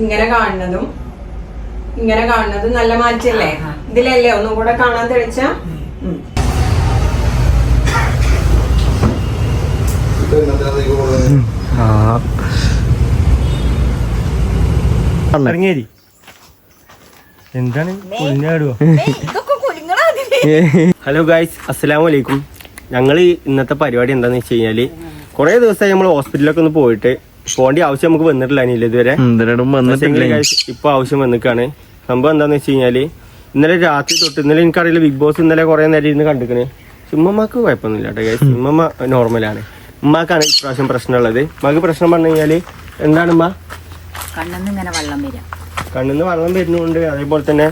ഇങ്ങനെ കാണുന്നതും ഇങ്ങനെ കാണുന്നതും നല്ല മാറ്റല്ലേ? ഇതിലല്ലേ? ഒന്നും കൂടെ കാണാൻ തെളിച്ച. ഇറങ്ങിയേരി. എന്താണ് ഹലോ ഗായ്സ് അസ്സലാമു അലൈക്കും ഞങ്ങൾ ഇന്നത്തെ പരിപാടി എന്താന്ന് വെച്ച് കഴിഞ്ഞാൽ കുറേ ദിവസമായി നമ്മൾ ഹോസ്പിറ്റലിലൊക്കെ ഒന്ന് പോയിട്ട് പോകേണ്ട ആവശ്യം നമുക്ക് വന്നിട്ടില്ല അനിയില്ല ഇതുവരെ. ഇപ്പൊ ആവശ്യം വന്നിക്കാണ്. സംഭവം എന്താന്ന് വെച്ച് കഴിഞ്ഞാൽ ഇന്നലെ രാത്രി തൊട്ട് ഇന്നലെ എനിക്കറിയില്ല ബിഗ് ബോസ് ഇന്നലെ കുറെ നേരം ഇരുന്ന് കണ്ടിക്കണ്. ഉമ്മമാക്ക് കുഴപ്പമൊന്നുമില്ല കേട്ടോ ഗൈസ് ഉമ്മമ്മ നോർമലാണ് ഉമ്മാക്കാണ് ഇപ്രാവശ്യം പ്രശ്നമുള്ളത്. ഉമ്മാക്ക് പ്രശ്നം പറഞ്ഞു കഴിഞ്ഞാൽ എന്താണ് ഉമ്മ കണ്ണെന്ന് വെള്ളം വരാം. കണ്ണിന്ന് വെള്ളം വരുന്നുണ്ട്. അതേപോലെ തന്നെ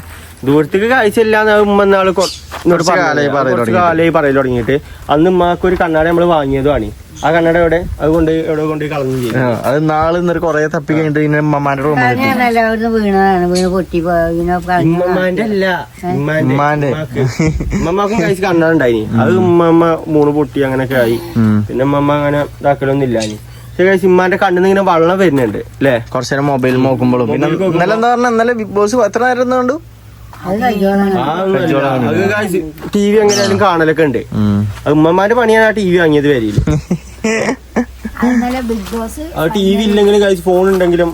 ദൂരത്തേക്ക് കാഴ്ചയില്ലാന്ന് ഉമ്മ എന്നാൾ കുറച്ച് കാലമായി പറയൽ തുടങ്ങിയിട്ട്. അന്ന് ഉമ്മാക്ക് ഒരു കണ്ണാടി നമ്മൾ വാങ്ങിയതുമാണ് ആ കണ്ണട എവിടെ? അത് കൊണ്ട് എവിടെ കൊണ്ട് കളഞ്ഞു അത് നാളെ ഇന്നൊരു കൊറേ തപ്പി കഴിഞ്ഞിട്ട് ഇങ്ങനെ ഉമ്മമാന്റെ ഉമ്മമാന്റെ അല്ല ഉമ്മാന്റെ. ഉമ്മമാക്കും കഴിച്ച് കണ്ണാടുണ്ടായിനി. അത് ഉമ്മമ്മ മൂന്ന് പൊട്ടി അങ്ങനെയൊക്കെ ആയി. പിന്നെ ഉമ്മമ്മ അങ്ങനെ ഇതാക്കലൊന്നും ഇല്ലാനി ഉമ്മാന്റെ കണ്ണിന്ന് ഇങ്ങനെ വെള്ളം വരുന്നുണ്ട് അല്ലേ? കുറച്ചു നേരം മൊബൈൽ നോക്കുമ്പോഴും പിന്നെ ഇന്നലെ എന്താ പറഞ്ഞ? ഇന്നലെ ബിഗ് ബോസ് എത്ര നേരം കഴിയോളാണ് ടി വി എങ്ങനെയാലും കാണലൊക്കെ ഉണ്ട്. അത് ഉമ്മമാന്റെ പണിയാണ് ആ ടി വി വാങ്ങിയത് ബോസ് ആ ടി വി ഇല്ലെങ്കിലും കഴിച്ച് ഫോൺ ഉണ്ടെങ്കിലും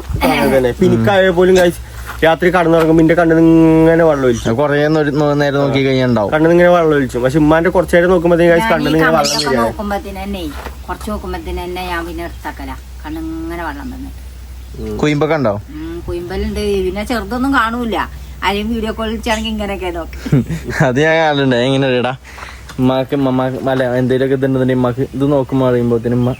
തന്നെ. പിനിക്കായ പോലും കഴിച്ച് രാത്രി കടന്നുറങ്ങുമ്പോ എന്റെ കണ്ണു ഇങ്ങനെ വെള്ളം ഒഴിച്ചു കൊറേ നേരം നോക്കി കഴിഞ്ഞാൽ കണ്ണു ഇങ്ങനെ വെള്ളം ഒഴിച്ചു പക്ഷെ ഉമ്മാന്റെ കുറച്ചു നേരം നോക്കുമ്പോഴത്തേക്ക് കഴിച്ച് കണ്ണിൽ ഇങ്ങനെ വെള്ളം തന്നെ കുറച്ച് നോക്കുമ്പത്തിന് തന്നെ ഞാൻ പിന്നെ എടുത്താക്കല. കണ്ണിങ്ങനെ വെള്ളം വന്നിട്ട് കുയിമ്പൊക്കെ ഉണ്ടാവും കുയിമ്പലുണ്ട്. പിന്നെ ചെറുതൊന്നും കാണൂല ആരെയും വീഡിയോ കോൾ വിളിച്ചാണെങ്കിൽ ഇങ്ങനെയൊക്കെ നോക്കി. അത് ഞാൻ കാണുന്നുണ്ട് എങ്ങനെ ഇടാ. ഉമ്മാക്ക് ഉമ്മമാക്ക് അല്ല എന്തേലൊക്കെ ഇതുണ്ടെന്നുണ്ടെങ്കിൽ ഉമ്മാക്ക് ഇത് നോക്കുമ്പോ അറിയുമ്പോത്തിന് ഉമ്മ.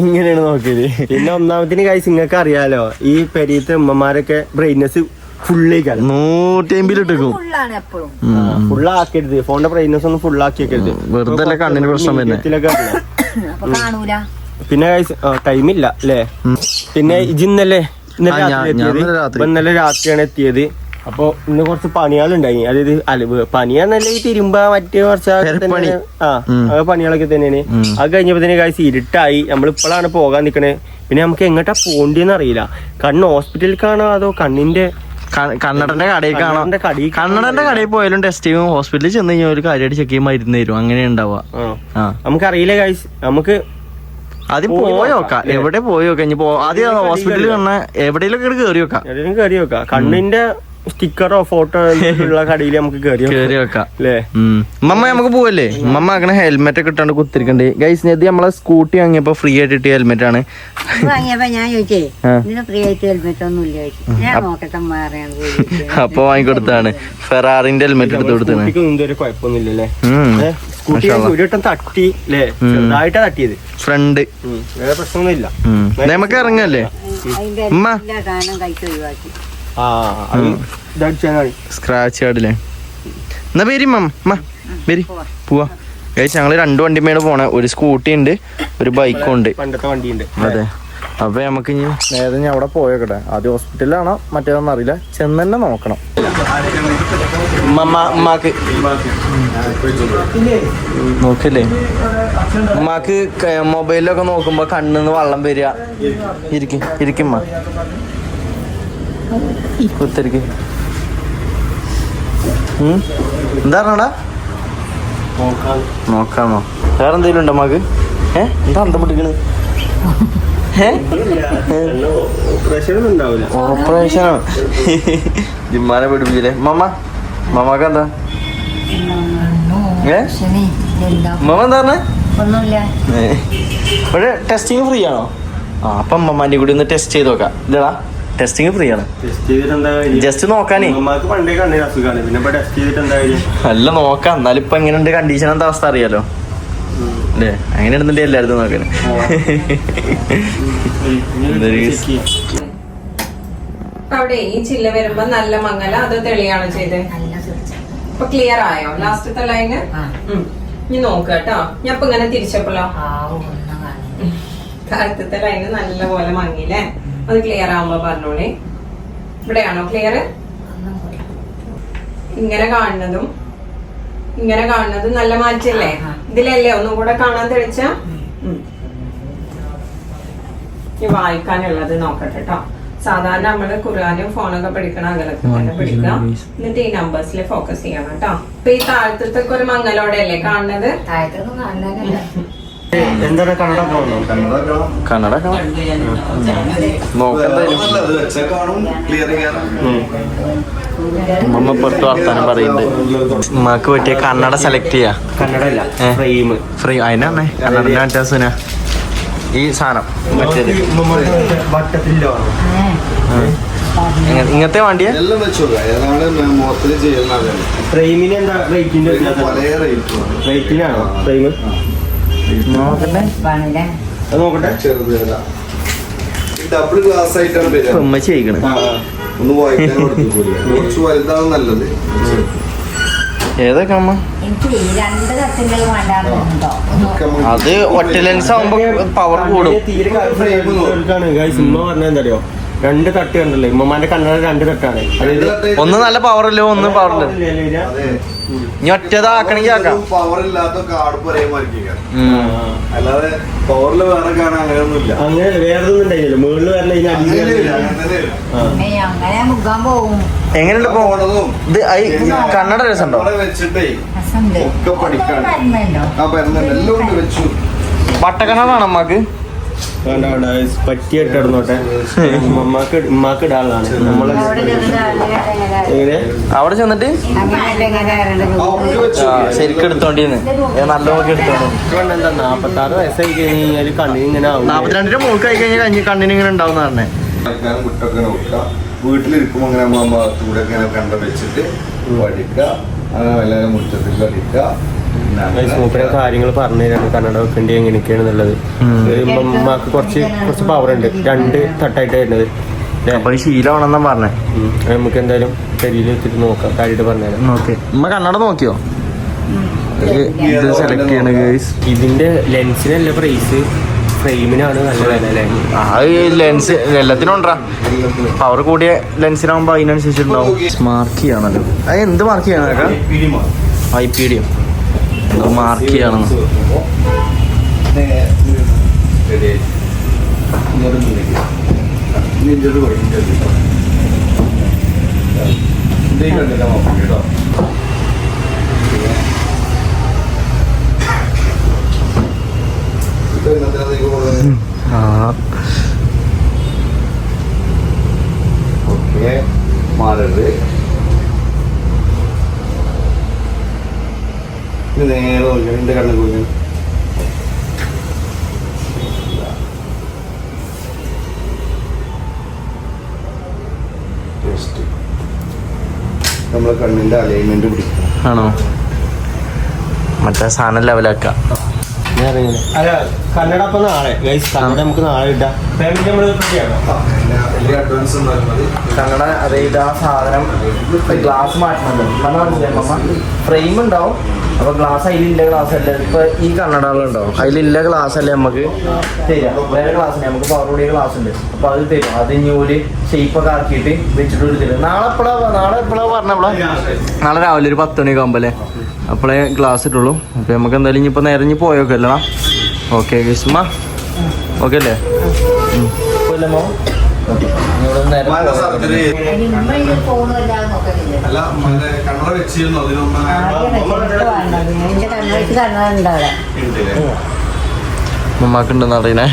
ഇങ്ങനെയാണ് നോക്കിയത് പിന്നെ ഒന്നാമത്തിന് കാര്യം നിങ്ങൾക്ക് അറിയാലോ ഈ പെരീത്തെ ഉമ്മമാരൊക്കെ ബ്രൈറ്റ്നസ് ഫുള്ളേക്കാണ് നൂറ്റി അമ്പതിലിട്ടേക്കും ഫുള്ളാണ് എപ്പോഴും. ഫുള്ളാക്കരുത് ഫോണിന്റെ ബ്രൈറ്റ്നസ് ഒന്നും ഫുള്ളാക്കി വെക്കരുത് വെറുതെ അല്ലേ കണ്ണിന് പ്രശ്നം വരുന്നെ. ഇതിലൊക്കെ അറിയാം. അപ്പൊ കാണൂല. പിന്നെ ടൈമില്ല അല്ലേ? പിന്നെ ഇജിന്നല്ലേ? ഇന്നലെ രാത്രി എത്തിയത്. ഇന്നലെ രാത്രി. ഇന്നലെ രാത്രിയാണ് എത്തിയത്. അപ്പൊ ഇന്ന് കുറച്ച് പണികളുണ്ടായി. അതായത് അലവ് പണിയാന്നല്ല ഈ തിരുമ്പ മറ്റേ കുറച്ച് ആ പണികളൊക്കെ തന്നെയാണ്. അത് കഴിഞ്ഞപ്പോ തന്നെ കാഴ്ച ഇരുട്ടായി നമ്മളിപ്പോഴാണ് പോകാൻ നിക്കണേ. പിന്നെ നമുക്ക് എങ്ങോട്ടാ പോണ്ടിയെന്ന് അറിയില്ല. കണ്ണ് ഹോസ്പിറ്റലിൽ കാണോ അതോ കണ്ണിന്റെ കണ്ണടന്റെ കടയിൽ കാണാം. കണ്ണടന്റെ കടയിൽ പോയാലും ടെസ്റ്റ് ചെയ്യും. ഹോസ്പിറ്റലിൽ ചെന്ന് കഴിഞ്ഞാൽ ഒരു കാര്യമായിട്ട് ചെക്ക് ചെയ്യുമ്പോൾ മരുന്ന് തരും. അങ്ങനെ ഉണ്ടാവുക. നമുക്ക് അറിയില്ല നമുക്കറിയില്ല കാഴ്ച നമുക്ക് ആദ്യം പോയി നോക്കാം, എവിടെ പോയി നോക്കാം? ഇനി പോ- ആദ്യം ഹോസ്പിറ്റലിൽ വന്ന എവിടെയെങ്കിലും കയറി വെക്കാം കയറി വെക്കാം കണ്ണിന്റെ സ്റ്റിക്കറോ ഫോട്ടോ ഉള്ള കടയിൽ നമുക്ക് കയറി കയറി വെക്കാം അല്ലേ? ഉം. മമ്മ നമുക്ക് പോവല്ലേ? മമ്മ അങ്ങനെ ഹെൽമെറ്റ് ഒക്കെ ഇട്ടാണ്ട് കുത്തിരിക്കണ്ടേ. ഗൈസ് ഇത് നമ്മളെ സ്കൂട്ടി വാങ്ങിയപ്പോ ഫ്രീ ആയിട്ട് കിട്ടിയ ഹെൽമെറ്റ് ആണ്. ഇത് ഞാൻ ചോദിച്ചേ ആ. ഫ്രീ ആയിട്ട് ഹെൽമെറ്റ് ഒന്നും ഇല്ല ചോദിച്ചു. ഞാൻ നോക്കട്ടെ മാറിയാണ് അപ്പൊ വാങ്ങിക്കൊടുത്താണ് ഫെറാറിന്റെ ഹെൽമെറ്റ് എടുത്ത് കൊടുത്താണ് തട്ടി അല്ലേ ചെറുതായിട്ടാ തട്ടിയത്. ഫ്രണ്ട്. വേറെ പ്രശ്നമൊന്നുമില്ല. നമുക്ക് ഇറങ്ങല്ലേ? ഉമ്മ. കഴിച്ച് സ്ക്രാച്ച് കാർഡില്ലേ എന്നാ പേര് മമ്മ പേര് പോവാ. ഗൈസ് ഞങ്ങൾ രണ്ട് വണ്ടിമേണ് പോണേ. ഒരു സ്കൂട്ടി ഉണ്ട് ഒരു ബൈക്കും ഉണ്ട് പണ്ടത്തെ വണ്ടിയുണ്ട്. അതെ. അപ്പൊ നമുക്ക് ഇനി നേരെ ഞാൻ അവിടെ പോയേക്കട്ടെ. ആദ്യം ഹോസ്പിറ്റലിലാണോ മറ്റേതൊന്നും അറിയില്ല. ചെന്ന് തന്നെ നോക്കണം. ഉമ്മാക്ക്. നോക്കില്ലേ? ഉമ്മാക്ക് മൊബൈലിലൊക്കെ നോക്കുമ്പോ കണ്ണിന്ന് വെള്ളം വരിക. ഇരിക്കും ഇരിക്കും കുത്തിരിക്ക്. എന്താണോടാ നോക്കാമോ പറഞ്ഞടാ? നോക്കാന്നോ. വേറെ എന്തെങ്കിലും ഉണ്ടോ മാക്ക് ഏ? എന്താ അന്തം പിടിക്കണ് ഓപ്പറേഷനാണ് ജിമ്മാനെ പിടിപ്പിച്ചില്ലേ മമ്മ മമ്മക്ക് എന്താ? മമ്മ എന്താ പറഞ്ഞേ? ടെസ്റ്റിംഗ് ഫ്രീ ആണോ? ആ അപ്പം മമ്മാന്റെ കൂടി ഒന്ന് ടെസ്റ്റ് ചെയ്ത് നോക്കാം. ഇതാ ടെസ്റ്റിംഗ് ഫ്രീ ആണ്. ജസ്റ്റ് നോക്കാനേ. അല്ല നോക്കാം. എന്നാലും ഇപ്പൊ എങ്ങനെയുണ്ട് കണ്ടീഷൻ എന്താ അവസ്ഥ അറിയാലോ. അല്ലേ അങ്ങനെ ഇടുന്നുണ്ട് എല്ലായിടത്തും നോക്കണേ അവിടെ ഈ ചില്ല വരുമ്പോ നല്ല മങ്ങല അത് തെളിയാണോ ചെയ്തത് ഇപ്പൊ ക്ലിയർ ആയോ? ലാസ്റ്റത്തെ ലൈന് ഇനി നോക്കുക കേട്ടോ. ഞാൻ ഇപ്പൊ ഇങ്ങനെ തിരിച്ചപ്പോളോ താഴത്തെ ലൈന് നല്ല പോലെ മങ്ങില്ലേ അത് ക്ലിയർ ആവുമ്പോ പറഞ്ഞോളി. ഇവിടെയാണോ ക്ലിയർ ഇങ്ങനെ കാണുന്നതും ഇങ്ങനെ കാണുന്നതും നല്ല മാറ്റല്ലേ. ഇതിലല്ലേ? ഒന്നും കൂടെ കാണാൻ തെളിച്ച. ഇനി വായിക്കാനുള്ളത് നോക്കട്ടെ കേട്ടോ സാധാരണ നമ്മൾ ഖുർആാനും ഫോണൊക്കെ പഠിക്കണം അകലത്തിൽ തന്നെ പഠിക്കുക. എന്നിട്ട് ഈ നമ്പേഴ്സിൽ ഫോക്കസ് ചെയ്യണം കേട്ടോ അപ്പൊ ഈ താഴത്തൊക്കെ ഒരു മങ്ങലോടെ അല്ലേ. കാണുന്നത് എന്താണ് കന്നഡ കന്നഡ മമ്മ പുറത്ത് വർത്താനം പറയുന്നുണ്ട് ഉമ്മക്ക് പറ്റിയ കന്നഡ സെലക്ട് ചെയ്യാ. കന്നഡ അല്ല. ഫ്രെയിം ഫ്രീ അതിനാണ് കന്നഡ വ്യത്യാസന ഈ സാധനം. മറ്റേത്. ഇങ്ങനത്തെ വണ്ടിയാ? എല്ലാം വെച്ചോളൂ ഫ്രെയിമിന് എന്താ റേറ്റിന്റെ റേറ്റിനാണോ ഫ്രെയിം നോക്കട്ടെ. പണില്ലേ അത് നോക്കട്ടെ. ചെറുതല്ല ഡബിൾ ഗ്ലാസ് ആയിട്ടാണ് വരിക. ഒന്ന് വായിക്കാൻ കൊടുത്തുകൂടി കുറച്ച് വലുതാണ് നല്ലത്. ഏതൊക്കെ അമ്മ? അത് ഒറ്റ ലെൻസ് ആവുമ്പോ പവർ കൂടും. രണ്ട് തട്ട് കണ്ടല്ലേ? ഉമ്മമാന്റെ കണ്ണട രണ്ട് തട്ടാണ്. അതായത് ഒന്ന് നല്ല പവർ ഇല്ല ഒന്ന് അതെ. ഇനി ഒറ്റതാക്കണെങ്കി ആക്കാം. പവർ ഇല്ലാത്ത കാർഡ് അല്ലാതെ പവറിൽ വേറെ കാണാൻ അങ്ങനെയൊന്നുമില്ല. അങ്ങനെ വേറെ ഒന്നും ഉണ്ടായില്ല മുകളിൽ വരണ എങ്ങനെയുണ്ട് ഇപ്പൊ? പോണതും ഇത് ഐ- കന്നഡ രസമുണ്ടോ? അവിടെ വെച്ചിട്ടേ ഒക്കെ പഠിക്കാൻ ആ പരന്നുണ്ട് എല്ലാം വെച്ചു. വട്ടക്കണ്ണാണ് അമ്മയ്ക്ക് guys, പറ്റിയിട്ട് ഇടന്നോട്ടെ ഉമ്മക്ക് ഉമ്മാക്ക് ഇടാനുള്ളതാണ്. നമ്മളെ അവിടെ എങ്ങനെ? അവിടെ ചെന്നിട്ട്? ശരിക്കും എടുത്തോണ്ടിന്ന് നല്ല നോക്കി എടുത്തോണ്ട് എന്താ നാപ്പത്തി നാപ്പത്താറ് വയസ്സായി കഴിഞ്ഞാൽ കഴിഞ്ഞാൽ കണ്ണിന് ഇങ്ങനെ ആവും. നാപ്പത്തിരണ്ടിന്റെ മൂക്ക് ആയി കഴിഞ്ഞാൽ കണ്ണിന് ഇങ്ങനെ ഉണ്ടാവും പറഞ്ഞേ. വീട്ടിലിരിക്കുമ്പോൾ അങ്ങനെ അമ്മ ഭാഗത്തൂടെ ഇങ്ങനെ കണ്ട വെച്ചിട്ട് പഠിക്കുക അങ്ങനെ എല്ലാവരും മുറ്റത്തിൽ കളിക്കുക മൂപ്പരെ കാര്യങ്ങൾ പറഞ്ഞു തരാണ് കന്നഡ വെക്കേണ്ടി എങ്ങനെയൊക്കെയാണ് എന്നുള്ളത്. ഉം. ഉമ്മക്ക് കുറച്ച് കുറച്ച് പവർ ഉണ്ട്. രണ്ട് തട്ടായിട്ട് വരുന്നത്? അപ്പൊ ശീലമാണെന്നാ പറഞ്ഞേ. നമുക്ക് എന്തായാലും കരിയിൽ വെച്ചിട്ട് നോക്കാം. കാര്യമായിട്ട് പറഞ്ഞുതരാം നോക്കി. ഉമ്മ കന്നഡ നോക്കിയോ? ഇത് സെലക്ട് ചെയ്യണ ഗേസ് ഇതിന്റെ ലെൻസിനല്ല പ്രൈസ് ഫ്രെയിമിനാണ് നല്ല വില അല്ലേ? ആ ലെൻസ് എല്ലാത്തിനും ഉണ്ടാ പവർ കൂടിയ ലെൻസിനാകുമ്പോ അതിനനുസരിച്ചുണ്ടാവും മാർക്ക് ചെയ്യണല്ലോ. അത് എന്ത് മാർക്ക് ചെയ്യണം ഐ പി ഡി എന്തോ മാർക്ക് ചെയ്യണം. ആയി. ഇങ്ങോട്ട് നീങ്ങിക്ക്. ഇനി ഇഞ്ചോട്ട് പോയി, ഇഞ്ചോട്ട് പോയി. ഇതേ കണ്ടില്ല നോക്കാം കേട്ടോ ഇത് എന്നത്തിനാ നീക്ക് പോകുന്നത്? ആ ഓക്കേ മാറരുത് ഇത് നേരെ നോക്കി എന്റെ കണ്ണിൽ പിടിക്കണം. ആണോ? മറ്റേ സാധനം ലെവലാക്കാം അല്ല കന്നഡ അപ്പൊ നാളെ. ഗൈസ് നമുക്ക് നാളെ ഇടാം. നമ്മൾ കന്നഡ അതായത് ആ സാധനം ഗ്ലാസ് മാറ്റണമല്ലോ ഫ്രെയിം ഉണ്ടാവും. അപ്പൊ ഗ്ലാസ് അതിലില്ല ഗ്ലാസ് അല്ല? ഇപ്പൊ ഈ കണ്ണടകളുണ്ടാവും അതിലില്ല ഗ്ലാസ് അല്ലേ നമുക്ക് തരാം വേറെ ഗ്ലാസ് നമുക്ക് പവർ കൂടിയ ഗ്ലാസ് ഉണ്ട്. അപ്പൊ അത് തരും. അത് ഇനി ഒരു ഷേപ്പ് ഒക്കെ ആക്കിയിട്ട് വെച്ചിട്ട് ഒരു തരും. നാളെ എപ്പോഴാ നാളെ എപ്പോഴാ പറഞ്ഞപ്പോളാ നാളെ രാവിലെ ഒരു പത്ത് മണിയൊക്കെ ആകുമ്പോൾ അല്ലേ? അപ്പോഴേ ഗ്ലാസ് ഇട്ടുള്ളൂ. അപ്പൊ നമുക്ക് എന്തായാലും ഇനിയിപ്പോ നേരെ ഇനി പോയൊക്കെ അല്ലടാ ഓക്കെ വിസ്മ ഓക്കെ അല്ലേ? ഉം. അല്ല കണ്ണട വെച്ചിരുന്നു ഉമ്മാക്കുണ്ടെന്ന് അറിയണേ.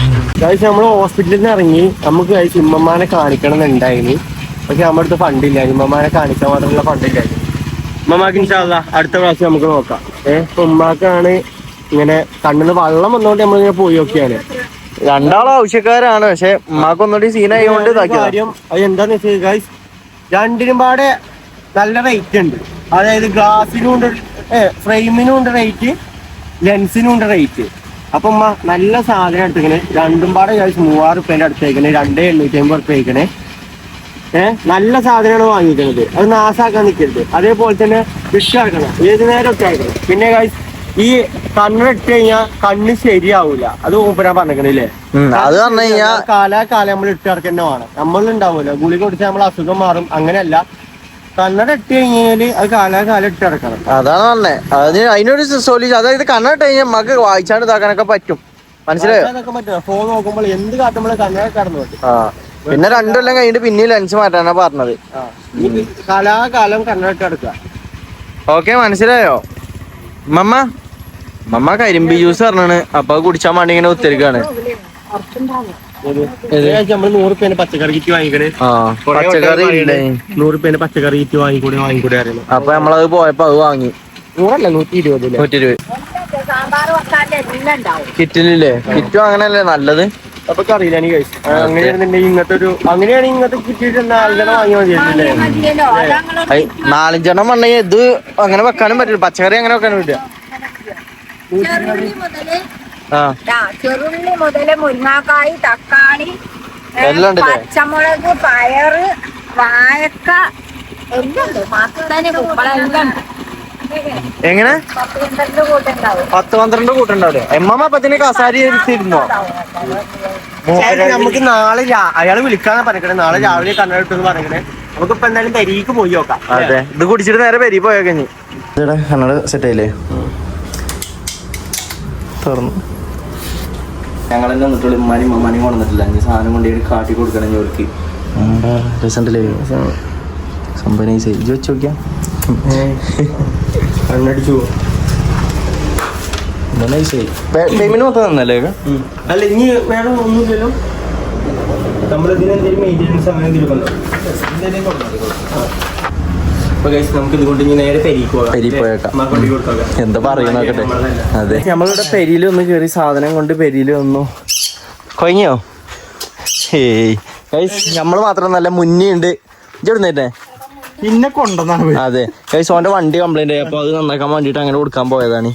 ഗൈസ് നമ്മൾ ഹോസ്പിറ്റലിൽ നിന്ന് ഇറങ്ങി. നമുക്ക് ഗൈസ് ഉമ്മമാനെ കാണിക്കണം എന്നുണ്ടായിന് പക്ഷെ നമ്മുടെ അടുത്ത് ഫണ്ടില്ല ഉമ്മമാനെ കാണിക്കാൻ മാത്രമുള്ള ഫണ്ടില്ലായിരുന്നു ഉമ്മമാക്ക് ഇൻഷാല്ല അടുത്ത പ്രാവശ്യം നമുക്ക് നോക്കാം. ഏഹ് ഉമ്മാക്കാണ് ഇങ്ങനെ കണ്ണിന് വെള്ളം വന്നോണ്ട് നമ്മളിങ്ങനെ പോയി നോക്കിയാണ് രണ്ടാളും ആവശ്യക്കാരാണ്. പക്ഷെ ഉമ്മാക്കൊന്നുകൂടി സീനായി സീനായോണ്ട് ഇതാക്കിയതാ കാര്യം അത് എന്താന്ന് വെച്ചാൽ ഗൈസ് രണ്ടിനും പാടെ നല്ല റേറ്റ് ഉണ്ട്. അതായത് ഗ്ലാസിനും ഉണ്ട് ഫ്രെയിമിനും ഉണ്ട് റേറ്റ് ലെൻസിനും ഉണ്ട് റേറ്റ് അപ്പൊ ഉമ്മ നല്ല സാധനം എടുത്തേക്കണേ രണ്ടും പാടെ ഗൈസ് മൂവായിരം റുപ്യന്റെ അടുത്തേക്കണേ രണ്ടേ എണ്ണൂറ്റി അമ്പത് റുപ്യക്കണേ ഏഹ് നല്ല സാധനമാണ് വാങ്ങിക്കുന്നത്. അത് നാസാക്കാൻ നിൽക്കരുത് അതേപോലെ തന്നെ വിഷാക്കണം ഏത് നേരം ഒക്കെ ആക്കണം പിന്നെ ഗൈസ് ഈ കണ്ണിട്ട് കഴിഞ്ഞാൽ കണ്ണ് ശരിയാവൂല. അത് ഞാൻ പറഞ്ഞില്ലേ അത് പറഞ്ഞു കഴിഞ്ഞാ കാലാകാലം നമ്മൾ ഇട്ട് കിടക്കന്നെ വേണം. നമ്മളുണ്ടാവൂല ഗുളിക കുടിച്ചാൽ നമ്മൾ അസുഖം മാറും. അങ്ങനെയല്ല. കണ്ണട ഇട്ട് കഴിഞ്ഞാൽ അത് കാലാകാലം ഇട്ട് അതാണ് പറഞ്ഞേ. അതിന് അതിനൊരു സൊല്യൂഷൻ അതായത് കണ്ണിട്ട് കഴിഞ്ഞാൽ നമുക്ക് വായിച്ചാണ്ട് ഇതാക്കാനൊക്കെ പറ്റും. മനസ്സിലായോ? ഫോൺ നോക്കുമ്പോൾ എന്ത് കാട്ടുമ്പോൾ കണ്ണട കടന്നു ആ. പിന്നെ രണ്ടു കൊല്ലം കഴിഞ്ഞിട്ട് പിന്നെ ലെൻസ് മാറ്റാനാ പറഞ്ഞത്. കലാകാലം കണ്ണട ഇട്ട് നടക്കുക. ഓക്കെ മനസ്സിലായോ? മമ്മ മമ്മ കരിമ്പി ജ്യൂസ് പറഞ്ഞാണ്. അപ്പൊ കുടിച്ചാൽ കുടിച്ചാൻ വേണ്ടി ഇങ്ങനെ ഒത്തിരിക്കാണ് പച്ചക്കറി പച്ചക്കറി വാങ്ങിക്കൂടെ വാങ്ങിക്കൂടെ അപ്പൊ നമ്മളത് പോയപ്പോ അത് വാങ്ങി. നൂറല്ല നൂറ്റി നൂറ്റി ഇരുപത് ഉണ്ടാവും. കിറ്റിലില്ലേ കിറ്റും അങ്ങനല്ലേ നല്ലത്? അപ്പൊ അറിയില്ല അങ്ങനെയാണെന്നുണ്ടെങ്കിൽ ഇങ്ങനത്തെ ഒരു അങ്ങനെയാണെങ്കിൽ ഇങ്ങനത്തെ വാങ്ങി മതിയല്ലേ. നാലഞ്ചെണ്ണം പറഞ്ഞെങ്കിൽ ഇത് അങ്ങനെ വെക്കാനും പറ്റില്ല. പച്ചക്കറി അങ്ങനെ വെക്കാനും പറ്റില്ല. ചെറുള്ളി മുതൽ ആ. ആ, ചെറുള്ളി മുതൽ മുരിങ്ങാക്കായി തക്കാളി? പച്ചമുളക് പയറ് വാഴക്ക എങ്ങനെ? പത്ത് പന്ത്രണ്ട് കൂട്ടുണ്ടാവില്ലേ എമ്മമ്മ അപ്പത്തിന് കസാരി എടുത്തിരുന്നോ നമുക്ക് നാളെ അയാൾ വിളിക്കാന്ന് പറഞ്ഞേ നാളെ രാവിലെ കണ്ണട ഇട്ടെന്ന് പറഞ്ഞേ നമുക്ക് ഇപ്പൊ എന്തായാലും പെരീക്ക് പോയി നോക്കാം. അതെ. ഇത് കുടിച്ചിട്ട് നേരെ പെരി പോയോ കഴിഞ്ഞു കണ്ണട സെറ്റ് ആയില്ലേ? തുറന്നു ഞങ്ങൾ തന്നെ വന്നിട്ടുള്ളൂ. ഉമ്മാനും ഉമ്മാനും കൊണ്ടുവന്നിട്ടില്ല. ഇനി സാധനം കൊണ്ട് കാട്ടി കൊടുക്കണം ജോലിക്ക് രസണ്ടല്ലേ സംഭവം നൈസ് ഇജ്ജ് വെച്ച് നോക്കിയാ. കണ്ണടിച്ചു നൈസായി പേയ്മെന്റ് മൊത്തം തന്നല്ലേ അല്ല ഇനി വേറെ ഒന്നുമില്ലല്ലോ. നമ്മളിതിന് എന്തെങ്കിലും മെയിന്റെനൻസ് അങ്ങനെ എന്തെങ്കിലും ഉണ്ടോ കൊണ്ടുപോയി കൊടുക്കാം എന്താ പറയുന്നോക്കട്ടെ അതെ. നമ്മളിവിടെ പെരിയിൽ ഒന്ന് കയറി സാധനം കൊണ്ട് പെരിയിൽ വന്നു. കൊയ്യോ ഏയ് നമ്മൾ നമ്മൾ മാത്രം നല്ല മുന്നേ ഉണ്ട് ഇജ്ജെടുന്നേറ്റേ പിന്നെ കൊണ്ടുവന്നാണ് അതെ. കൈസ് ഓന്റെ വണ്ടി കംപ്ലൈന്റ് ആയി. അപ്പൊ അത് നന്നാക്കാൻ വേണ്ടിട്ട് അങ്ങനെ കൊടുക്കാൻ പോയതാണ്.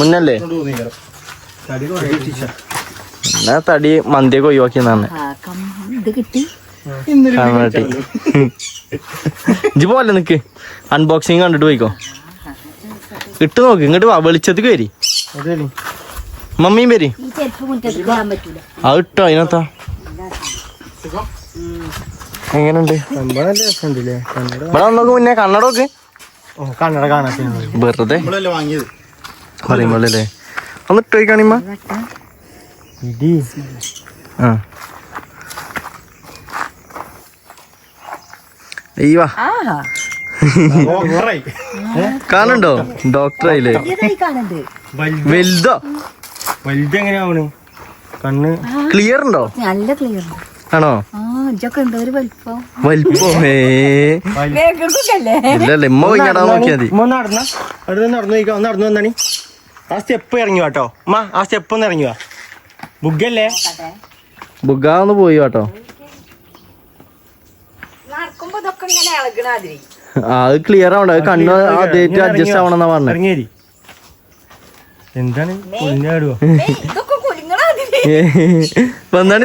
മുന്നല്ലേ? എന്നാ തടി മന്തിയൊക്കെ ഒഴിവാക്കിയെന്നാണ്. ഇത് കിട്ടി. ഇജ്ജ് പോലെ നിക്ക്? അൺബോക്സിങ് കണ്ടിട്ട് പോയിക്കോ? ഇട്ട് നോക്ക് ഇങ്ങോട്ട് വാ വെളിച്ചത്തേക്ക് വരി. മമ്മിയും വരി. അത് ഇട്ടോ അതിനകത്താ. എങ്ങനെയുണ്ട്? ഇവിടെ വന്നോക്ക് മുന്നേ കണ്ണട നോക്ക്. കണ്ണട കാണാത്ത വെറുതെ. പറയുമ്പോഴല്ലേ ഒന്ന് ഇട്ട് വയ്ക്കാണിമ്മ ഇടി. ആ. അയ്യോ ആ. കാണുണ്ടോ ഡോക്ടറായില്ലേ. ഇതായി കാണുന്നുണ്ട്. വലുതോ. വലുതെങ്ങനെയാവണ്? കണ്ണ്. ക്ലിയർ ഉണ്ടോ നല്ല ക്ലിയർ. ആണോ? ആ ഇതൊക്കെ ഒരു വലിപ്പം. വലിപ്പോ? ഏ. വേഗല്ലേ ഇല്ലല്ല ഇമ്മ പോയിങ്ങടാ നോക്കിയാ മതി. ഉമ്മ നടന്ന. അവിടെ നടന്നു നോക്കാം നടന്നു വന്നാണി. ആ സ്റ്റെപ്പ് ഇറങ്ങി കേട്ടോ ആ സ്റ്റെപ്പ് ഒന്ന് ഇറങ്ങി വാ. ബുഗല്ലേ ബുഗാന്ന് പോയി കേട്ടോ നടക്കുമ്പോ ഇതൊക്കെ ഇങ്ങനെ ഇളകണാതിരി ആ അത് ക്ലിയർ ആവണ്ട. കണ്ണ് അഡ്ജസ്റ്റ് ആവണെന്നാ പറഞ്ഞത് എന്താണ്?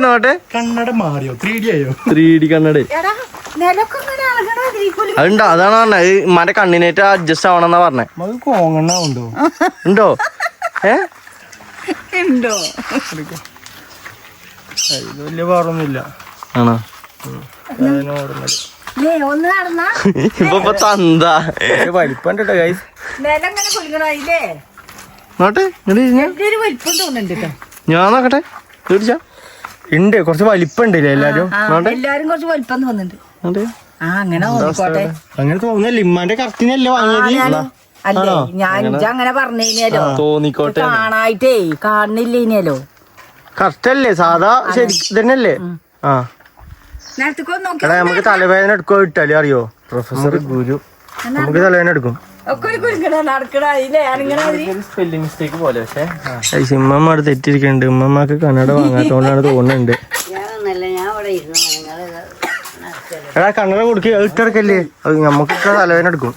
നോട്ടെ കണ്ണട മാറിയോ? ത്രീ ഡി ആയോ? ത്രീ ഡി കണ്ണട. എടാ നിലൊക്കെ ഇങ്ങനെ ഇളകണാതിരി കുലുങ്ങ അതുണ്ടോ? അതാണ് പറഞ്ഞത് മറ്റേ കണ്ണിനേറ്റ് അഡ്ജസ്റ്റ് ആവണെന്നാ പറഞ്ഞേ. ഏഹ് ഉണ്ടോ? ഉണ്ടോ? ഏ? ഉണ്ടോ? ഇത് വലിയ പാറൊന്നുമില്ല ആണോ? നടന്നാ ഇപ്പൊ തന്താ. വലിപ്പം നോട്ടെ ഞാൻ നോക്കട്ടെ ഉണ്ട് കുറച്ച് വലിപ്പം ഉണ്ടല്ലേ എല്ലാരും എല്ലാരും കുറച്ച് വലിപ്പം തോന്നുന്നുണ്ട്. ആ അങ്ങനെ തോന്നുന്നില്ല ഇമ്മാന്റെ കറക്റ്റിനല്ലേ വാങ്ങിയത്? അല്ലേ ഞാൻ അങ്ങനെ. പറഞ്ഞേനല്ലോ തോന്നിക്കോട്ടെ. കാണായിട്ടേ കാണുന്നില്ലേനല്ലോ സാധാ ശരി ഇതന്നെയല്ലേ? ആ. എടാ നമുക്ക് തലവേദന എടുക്കോ ഇട്ടാലേ അറിയോ? പ്രൊഫസർ ഗുരു. നമുക്ക് തലവേദന എടുക്കും. അവിടെ തെറ്റിരിക്കുന്നുണ്ട് ഉമ്മമ്മക്ക് കന്നഡ വാങ്ങാത്തോണ്ടാണ് തോന്നുന്നുണ്ട്. എടാ കന്നഡ കൊടുക്കുക ഇട്ടെടുക്കല്ലേ അത് നമുക്ക് തലവേദന എടുക്കും.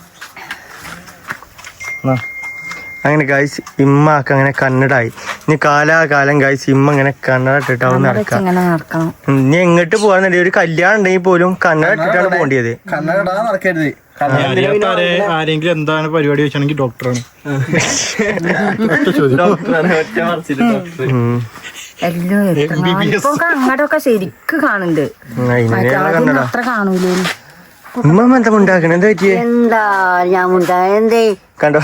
അങ്ങനെ ഗൈസ് ഇമ്മക്ക് അങ്ങനെ കന്നഡായി. ഇനി കാലാകാലം കായ് ഇമ്മ ഇങ്ങനെ കണ്ണട ഇട്ടിട്ടാവും നടക്കാം. ഇനി എങ്ങോട്ട് പോകാന്നുണ്ടെങ്കിൽ ഒരു കല്യാണം ഉണ്ടെങ്കിൽ പോലും കണ്ണട ഇട്ടിട്ടാണ് പോകേണ്ടത് കണ്ണട നടക്കരുത്. ആരെങ്കിലും എന്താണ് പരിപാടി വെച്ചാണെങ്കിൽ ഡോക്ടറാണ് ഡോക്ടറാണ് അങ്ങോട്ടൊക്കെ ശരിക്ക് കാണുന്നുണ്ട്. അത്ര കാണൂലേ കണ്ടോ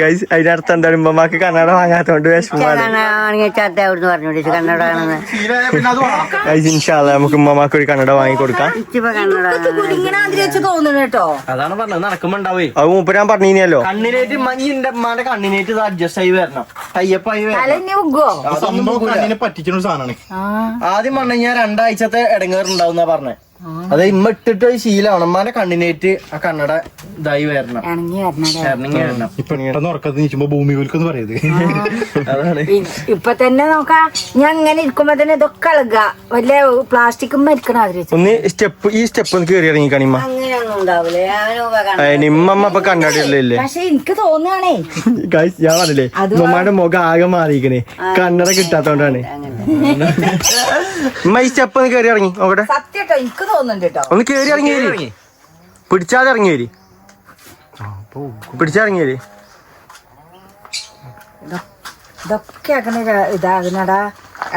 ഗൈസ് അതിനർത്ഥം എന്താണ് ഉമ്മമാക്ക് കണ്ണട വാങ്ങാത്തോണ്ട് വിഷമമാണ്. പറഞ്ഞു കന്നഡ ഇൻഷാല്ല നമുക്ക് ഉമ്മമാക്ക് ഒരു കണ്ണട വാങ്ങി കൊടുക്കാം. കന്നഡ അതാണ് പറഞ്ഞത് അത് കണ്ണിനേറ്റ് മഞ്ഞിന്റെ ഉമ്മാന്റെ കണ്ണിനേറ്റ് ഇത് അഡ്ജസ്റ്റ് ആയി വരണം. ടൈപ്പായി പറ്റിച്ചൊരു സാധനമാണ് ആദ്യം പറഞ്ഞു ഞാൻ രണ്ടാഴ്ചത്തെ ഇടങ്ങേറുണ്ടാവുന്ന പറഞ്ഞേ. അത് ഇമ്മ ഇട്ടിട്ട് അമ്മാനെ ശീലമാണ് കണ്ണിനേറ്റ് ആ കണ്ണട ഇതായി വരണം. ഇണങ്ങി വരണേ ഇറങ്ങി വരണം. ഇപ്പൊ പെട്ടെന്ന് ഉറക്കത്ത് ഭൂമി അതാണ്. ഇപ്പൊ തന്നെ നോക്കാ. ഞാൻ ഇങ്ങനെ ഇരിക്കുമ്പോ തന്നെ ഇതൊക്കെ ഇളകുക വല്ല പ്ലാസ്റ്റിക്കും മരിക്കണം ആഗ്രഹിച്ചു ഒന്ന് സ്റ്റെപ്പ് ഈ സ്റ്റെപ്പ് ഒന്ന് കയറി ഇറങ്ങി കണിമ്മ അങ്ങനെയൊന്നും ഉണ്ടാവില്ലേ നിമ്മമ്മ ഇപ്പൊ കണ്ണടയല്ലേ പക്ഷെ എനിക്ക് തോന്നുകയാണേ ഗൈസ് ഞാൻ പറഞ്ഞില്ലേ മുഖം ആകെ മാറിയിക്കണേ കണ്ണട കിട്ടാത്തോണ്ടാണ്. ഈ സ്റ്റെപ്പ് ഒന്ന് കയറി ഇറങ്ങി നോക്കട്ടെ സത്യട്ടോ എനിക്ക് തോന്നുന്നുണ്ട് കേട്ടോ. ഒന്ന് കയറി ഇറങ്ങി വരി. പിടിച്ചാതെ ഇറങ്ങി വരി. പിടിച്ചിറങ്ങി വരി. ഇതൊക്കെ ആക്കണ ഇതാകുന്നടാ.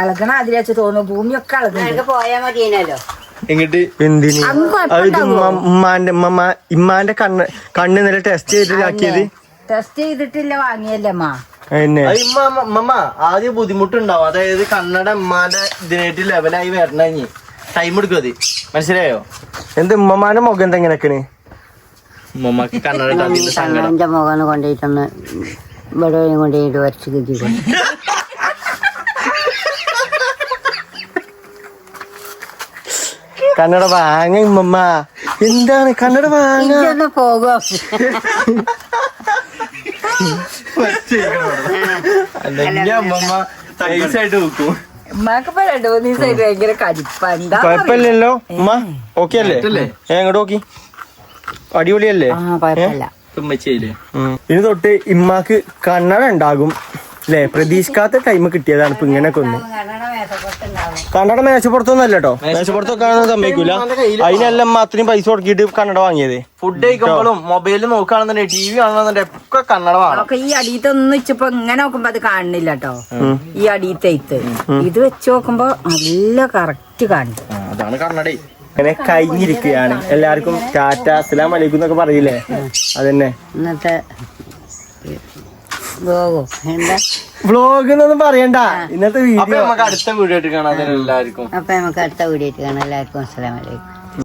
ഇളകണ അതിലേച്ച് തോന്നുന്നു. ഭൂമിയൊക്കെ പോയാ മതിയല്ലോ എങ്ങിട്ട്? എന്തിന്? ഇത് ഉമ്മാന്റെ ഇമ്മാന്റെ കണ്ണ് കണ്ണ് നേരെ ടെസ്റ്റ് ചെയ്തിട്ടാക്കിയത് ടെസ്റ്റ് ചെയ്തിട്ടില്ല വാങ്ങിയല്ലേ അമ്മ? ഇമ്മ ആദ്യം ബുദ്ധിമുട്ടുണ്ടാവും. അതായത് കണ്ണട ഉമ്മാന്റെ ഇതിനായിട്ട് ലെവലായി വരണ ഇനി. ടൈം എടുക്കും അത്. മനസ്സിലായോ? എന്ത് ഉമ്മമാന്റെ മുഖം എന്താ ഇങ്ങനെ ഉമ്മക്ക് കണ്ണട മുഖം കൊണ്ടുപോയിട്ടൊന്ന് ഇവിടെ കൊണ്ടുപോയിട്ട് വരച്ച് കിട്ടി കന്നഡ വാങ്ങ ഉമ്മമ്മ. എന്താണ് കന്നഡ വാങ്ങ? പോകുമോ അല്ലെങ്കിൽ അമ്മമ്മ നൈസായിട്ട് വെക്കും. ഉമ്മാക്കിപ്പോ രണ്ടു മൂന്ന് ദിവസമായിട്ട് ഭയങ്കര കടിപ്പ എന്താ കൊഴപ്പില്ലല്ലോ ഉമ്മ ഓക്കെ അല്ലേ എങ്ങോട്ട് നോക്കി. അടിപൊളിയല്ലേ? ആ കുഴപ്പമില്ല. ഇനി തൊട്ട് ഇമ്മാക്ക് കണ്ണട ഉണ്ടാകും. അല്ലെ പ്രതീക്ഷിക്കാത്ത ടൈം കിട്ടിയതാണ് ഇപ്പൊ ഇങ്ങനെയൊക്കെ ഒന്ന് കണ്ണട മേശപ്പുറത്തൊന്നും അല്ല കേട്ടോ മേശപ്പുറത്തൊക്കെ സംഭവിക്കൂല സമ്മതിക്കൂല അതിനെല്ലാം അത്രയും പൈസ കൊടുക്കിയിട്ട് കണ്ണട വാങ്ങിയത്. ഫുഡ് കഴിക്കുമ്പോഴും മൊബൈലിൽ നോക്കുകയാണെന്നുണ്ടെങ്കിൽ ടി വി കാണുന്നുണ്ടെങ്കിൽ ഒക്കെ കണ്ണട വാങ്ങണം ഈ അടിയത്തൊന്നും വെച്ചപ്പോ ഇങ്ങനെ നോക്കുമ്പോ അത് കാണുന്നില്ല കേട്ടോ ഈ അടിയത്തേത്ത് ഇത്. വെച്ച് നോക്കുമ്പോ നല്ല കറക്റ്റ് കാണും അതാണ് കണ്ണട. അങ്ങനെ കഴിഞ്ഞിരിക്കുകയാണ്. എല്ലാവർക്കും ടാറ്റ അസ്സലാം വലൈക്കും എന്നൊക്കെ പറയില്ലേ? അതന്നെ. ഇന്നത്തെ വ്ലോഗ് എന്നൊന്നും പറയണ്ട. ഇന്നത്തെ വീഡിയോ നമുക്ക് അടുത്ത വീഡിയോ ആയിട്ട് കാണാൻ എല്ലാവർക്കും അപ്പൊ നമുക്ക് അടുത്ത വീഡിയോ കാണാം. എല്ലാവർക്കും അസ്സലാമലൈക്കും